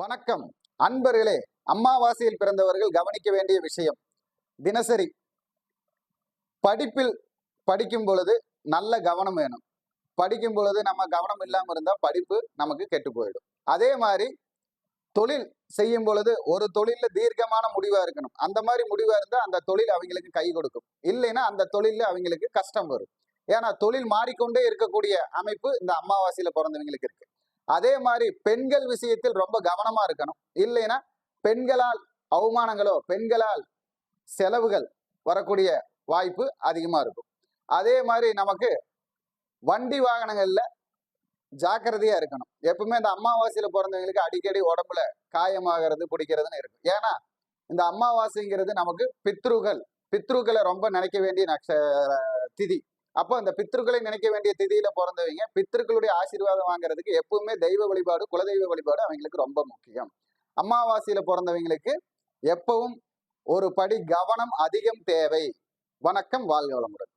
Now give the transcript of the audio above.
வணக்கம். அன்பர்களே அம்மாவாசையில் பிறந்தவர்கள் கவனிக்க வேண்டிய விஷயம். தினசரி படிப்பில் படிக்கும் பொழுது நல்ல கவனம் வேணும். படிக்கும் பொழுது நம்ம கவனம் இல்லாமல் இருந்தால் படிப்பு நமக்கு கெட்டு போயிடும். அதே மாதிரி தொழில் செய்யும் பொழுது ஒரு தொழில்ல தீர்க்கமான முடிவா இருக்கணும். அந்த மாதிரி முடிவா இருந்தா அந்த தொழில் அவங்களுக்கு கை கொடுக்கும். இல்லைன்னா அந்த தொழிலில் அவங்களுக்கு கஷ்டம் வரும். ஏன்னா தொழில் மாறிக்கொண்டே இருக்கக்கூடிய அமைப்பு இந்த அம்மாவாசையில் பிறந்தவங்களுக்கு இருக்கு. அதே மாதிரி பெண்கள் விஷயத்தில் ரொம்ப கவனமா இருக்கணும். இல்லைன்னா பெண்களால் அவமானங்களோ பெண்களால் செலவுகள் வரக்கூடிய வாய்ப்பு அதிகமா இருக்கும். அதே மாதிரி நமக்கு வண்டி வாகனங்கள்ல ஜாக்கிரதையா இருக்கணும். எப்பவுமே இந்த அமாவாசையில பிறந்தவங்களுக்கு அடிக்கடி உடம்புல காயமாகிறது பிடிக்கிறதுன்னு இருக்கும். ஏன்னா இந்த அமாவாசைங்கிறது நமக்கு பித்ருகள் பித்ருக்களை ரொம்ப நினைக்க வேண்டிய நக்ஷ திதி. அப்போ அந்த பித்ருக்களை நினைக்க வேண்டிய திதியில பிறந்தவங்க பித்ருக்களுடைய ஆசீர்வாதம் வாங்குறதுக்கு எப்பவுமே தெய்வ வழிபாடு குலதெய்வ வழிபாடு அவங்களுக்கு ரொம்ப முக்கியம். அமாவாசையில பிறந்தவங்களுக்கு எப்பவும் ஒரு படி கவனம் அதிகம் தேவை. வணக்கம் வாழ்க வளமுடன்.